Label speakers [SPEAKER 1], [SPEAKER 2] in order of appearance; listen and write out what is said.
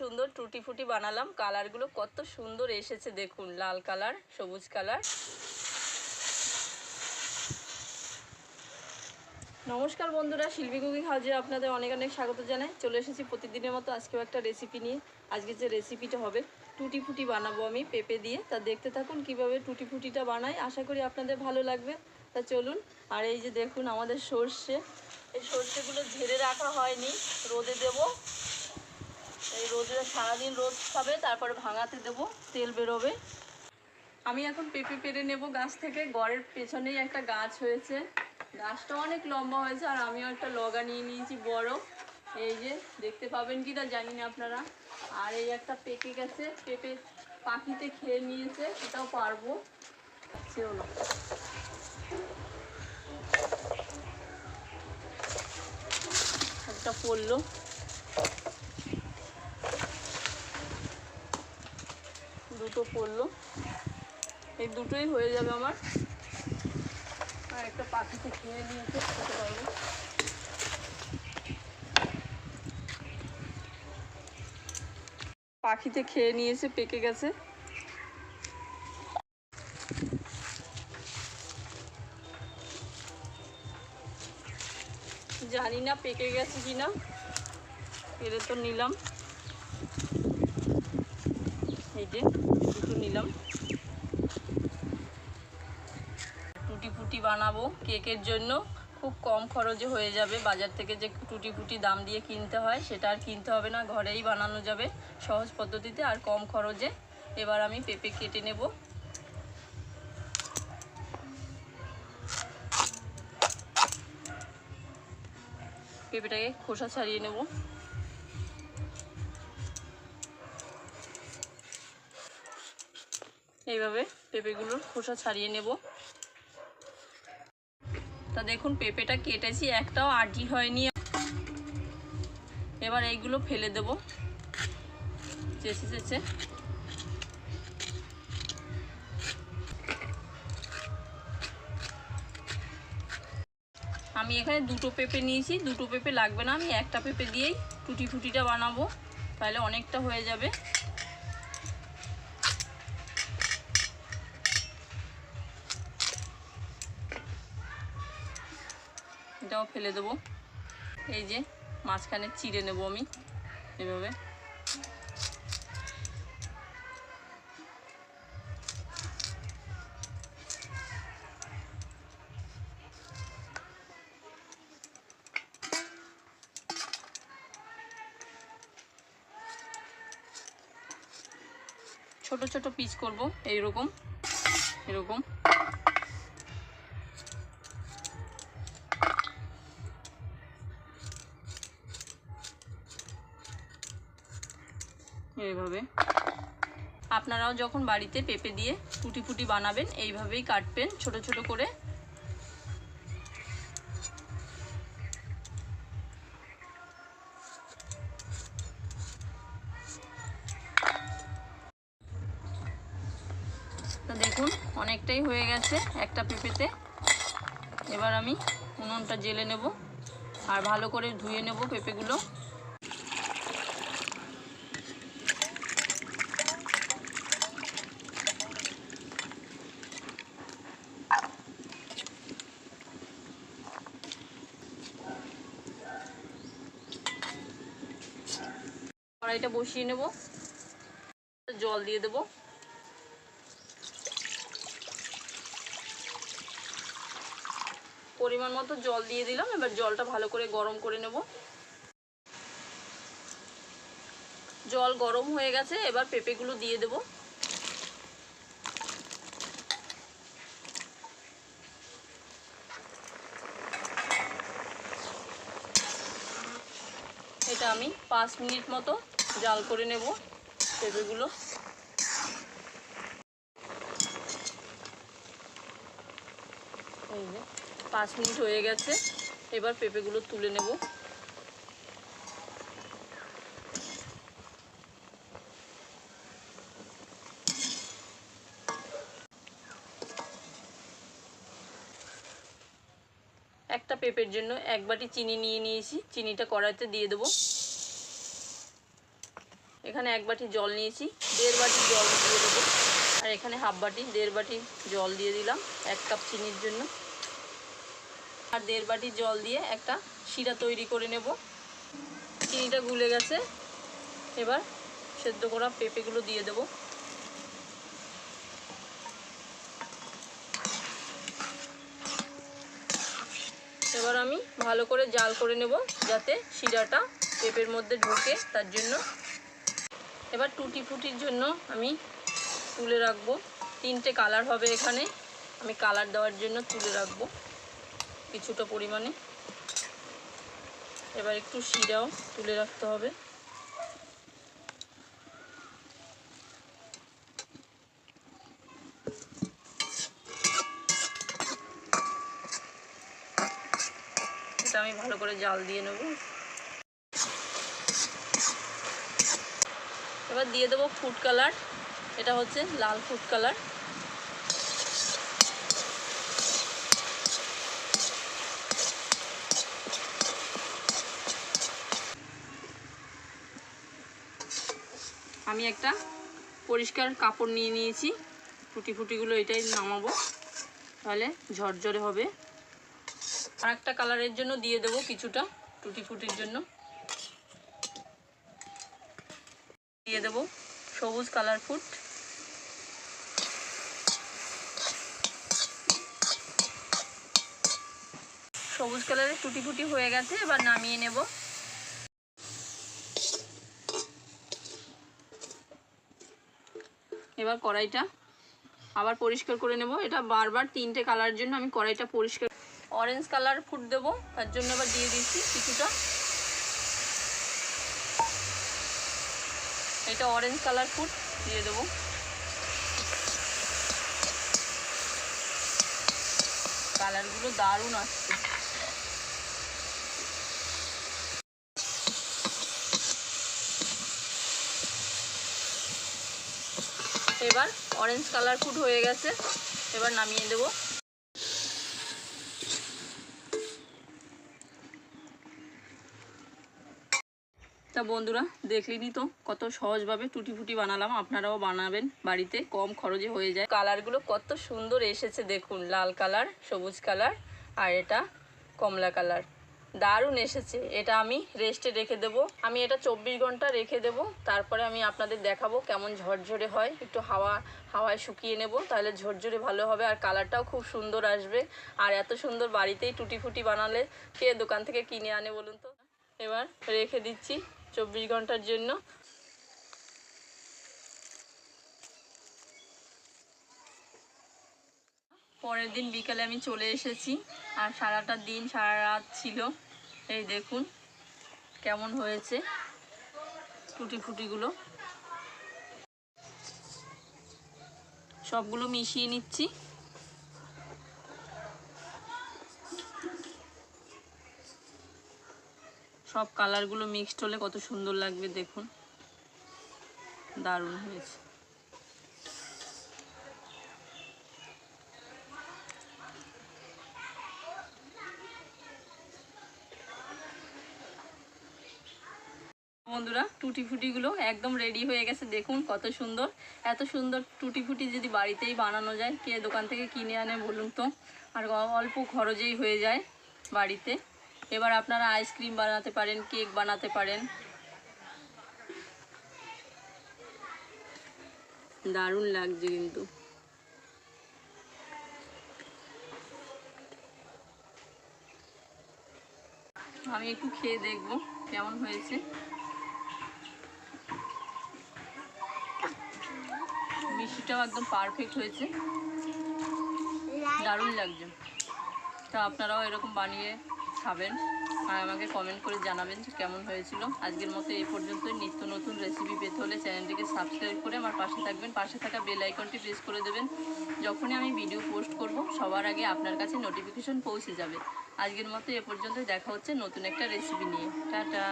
[SPEAKER 1] সুন্দর টুটি ফুটি বানালাম। কালারগুলো কত সুন্দর এসেছে দেখুন, লাল কালার সবুজ কালার নমস্কার বন্ধুরা, শিল্পী কুকিং হাউজে আপনাদের অনেক অনেক স্বাগত জানাই। চলে এসেছি প্রতিদিনের মতো আজকেও একটা রেসিপি নিয়ে। আজকে যে রেসিপিটা হবে, টুটি ফুটি বানাবো আমি পেঁপে দিয়ে। তা দেখতে থাকুন কীভাবে টুটি ফুটিটা বানাই, আশা করি আপনাদের ভালো লাগবে। তা চলুন, আর এই যে দেখুন আমাদের সর্ষে। এই সর্ষেগুলো ঝেড়ে রাখা হয়নি, রোদে দেব। এই রোদে সারাদিন রোদ খাবে, তারপরে ভাঙাতে দেব, তেল বেরোবে। আমি এখন পেঁপে পেরে নেব গাছ থেকে গড়ের পেছনেই একটা গাছ হয়েছে। গাছটা অনেক লম্বা হয়েছে, আর আমিও একটা লগা নিয়ে নিয়েছি বড়। এই যে, দেখতে পাবেন কি তা জানি না আপনারা। আর এই একটা পেকে গেছে, পেঁপে পাখিতে খেয়ে নিয়েছে এটাও পারব। সেও না একটা পড়ল। দুটো পড়ল। এই দুটোই হয়ে যাবে আমার। আর একটা পাখিতে খেয়ে নিয়েছে খেতে পারব। পাখিতে খেয়ে নিয়েছে পেকে গেছে। জানি না পেকে গেছে কিনা। পেরে তো নিলাম। এই দুটো নিলাম। টুটি ফুটি বানাবো কেকের জন্য। খুব কম খরচে হয়ে যাবে। বাজার থেকে যে টুটি ফুটি দাম দিয়ে কিনতে হয়, সেটা আর কিনতে হবে না। ঘরেই বানানো যাবে সহজ পদ্ধতিতে। আর কম খরচে এবার আমি পেঁপে কেটে নেব। পেঁপেটাকে খোসা ছাড়িয়ে নেব। এইভাবে পেঁপেগুলোর খোসা ছাড়িয়ে নেব। তা দেখুন, পেঁপেটা কেটেছি, একটাও আটি হয়নি। এবার এইগুলো ফেলে দেব। চেঁচে চেঁচে। আমি এখানে দুটো পেঁপে নিয়েছি, দুটো পেঁপে লাগবে না। আমি একটা পেঁপে দিয়েই টুটি ফুটিটা বানাবো, তাহলে অনেকটা হয়ে যাবে। ফেলে দেবো। এই যে, মাঝখানে চিড়ে নেব আমি, এভাবে। ছোট ছোট পিস করব, এইরকম, এরকম। আপনারাও যখন বাড়িতে পেঁপে দিয়ে ফুটি ফুটি বানাবেন, এইভাবেই কাটবেন ছোট ছোট করে। দেখুন, অনেকটাই হয়ে গেছে একটা পেঁপেতে। এবার আমি উনুনটা জেলে নেব আর ভালো করে ধুয়ে নেব পেঁপেগুলো। কড়াইটা বসিয়ে নেব। জল দিয়ে দেব। পরিমাণ মতো জল দিয়ে দিলাম। এবার জলটা ভালো করে গরম করে নেব। জল গরম হয়ে গেছে। এবার পেঁপেগুলো দিয়ে দেব। এটা আমি পাঁচ মিনিট মতো জাল করে নেব পেঁপেগুলো। পাঁচ মিনিট হয়ে গেছে, এবার পেঁপেগুলো তুলে নেব। একটা পেঁপের জন্য এক বাটি চিনি নিয়ে নিয়েছি, চিনিটা কড়াইতে দিয়ে দেবো। এখানে এক বাটি জল নিয়েছি, দেড় বাটি জল দিয়ে দেবো। আর এখানে হাফ বাটি, দেড় বাটি জল দিয়ে দিলাম, এক কাপ চিনির জন্য। আর দেড় বাটি জল দিয়ে একটা শিরা তৈরি করে নেব। চিনিটা গুলে গেছে, এবার সেদ্ধ করা পেঁপেগুলো দিয়ে দেবো। এবার আমি ভালো করে জাল করে নেব, যাতে শিরাটা পেঁপের মধ্যে ঢোকে, তার জন্য এবার টুটি ফুটির জন্য আমি তুলে রাখব। তিনটে কালার হবে এখানে। আমি কালার দেওয়ার জন্য তুলে রাখব কিছুটা পরিমাণে। এবার একটু শিরাও তুলে রাখতে হবে। এটা আমি ভালো করে জাল দিয়ে নেব। এবার দিয়ে দেবো ফুড কালার এটা হচ্ছে লাল ফুড কালার আমি একটা পরিষ্কার কাপড় নিয়ে নিয়েছি। ফুটি ফুটিগুলো এটাই নামাবো। তাহলে ঝরঝরে হবে। আর একটা কালারের জন্য দিয়ে দেবো কিছুটা, টুটি ফুটির জন্য। দিয়ে দেবো। সবুজ কালার ফুট সবুজ কালারের টুটি ফুটি হয়ে গেছে, এবার নামিয়ে নেব। এবার কড়াইটা আবার পরিষ্কার করে নেব। এটা বারবার তিনটে কালার জন্য আমি কড়াইটা পরিষ্কার অরেঞ্জ কালার ফুড দেবো, তার জন্য আবার দিয়ে দিচ্ছি কিছুটা। এটা অরেঞ্জ কালার ফুড দিয়ে দেবো। কালারগুলো দারুণ আসছে। এবার অরেঞ্জ কালার ফুড হয়ে গেছে, এবার নামিয়ে দেবো। তা বন্ধুরা দেখলেনি তো, কত সহজভাবে টুটি ফুটি বানালাম। আপনারাও বানাবেন বাড়িতে, কম খরচে হয়ে যায়। কালারগুলো কত সুন্দর এসেছে দেখুন, লাল কালার, সবুজ কালার, আর এটা কমলা কালার। দারুণ এসেছে। এটা আমি রেস্টে রেখে দেবো। আমি এটা চব্বিশ ঘণ্টা রেখে দেবো। তারপরে আমি আপনাদের দেখাবো কেমন ঝরঝরে হয়। একটু হাওয়া, হাওয়ায় শুকিয়ে নেব, তাহলে ঝরঝরে ভালো হবে। আর কালারটাও খুব সুন্দর আসবে। আর এত সুন্দর বাড়িতেই টুটি ফুটি বানালে, কে দোকান থেকে কিনে আনে বলুন তো? এবার রেখে দিচ্ছি। চব্বিশ ঘণ্টার জন্য। পরের দিন বিকালে আমি চলে এসেছি, আর সারাটা দিন, সারা রাত ছিল। এই দেখুন, কেমন হয়েছে টুটি ফুটিগুলো সবগুলো মিশিয়ে নিচ্ছি। সব কালারগুলো মিক্সড হলে কত সুন্দর লাগবে দেখুন। দারুণ হয়েছে। বন্ধুরা টুটি ফুটিগুলো একদম রেডি হয়ে গেছে। দেখুন কত সুন্দর। এত সুন্দর টুটি ফুটি যদি বাড়িতেই বানানো যায়, কে দোকান থেকে কিনে আনে বলুন তো? আর অল্প খরচেই হয়ে যায় বাড়িতে। এবার আপনারা আইসক্রিম বানাতে পারেন কেক বানাতে পারেন। দারুণ লাগছে কিন্তু। আমি একটু খেয়ে দেখব কেমন হয়েছে। মিষ্টিটাও একদম পারফেক্ট হয়েছে। দারুণ লাগছে। তা আপনারাও এরকম বানিয়ে খাবেন। আর আমাকে কমেন্ট করে জানাবেন যে কেমন হয়েছিল। আজকের মতো এই পর্যন্তই। নিত্য নতুন রেসিপি পেতে হলে চ্যানেলটিকে সাবস্ক্রাইব করে আমার পাশে থাকবেন। পাশে থাকা বেল আইকনটি প্রেস করে দেবেন। যখনই আমি ভিডিও পোস্ট করব, সবার আগে আপনার কাছে নোটিফিকেশন পৌঁছে যাবে। আজকের মতো এ পর্যন্তই। দেখা হচ্ছে নতুন একটা রেসিপি নিয়ে। টাটা!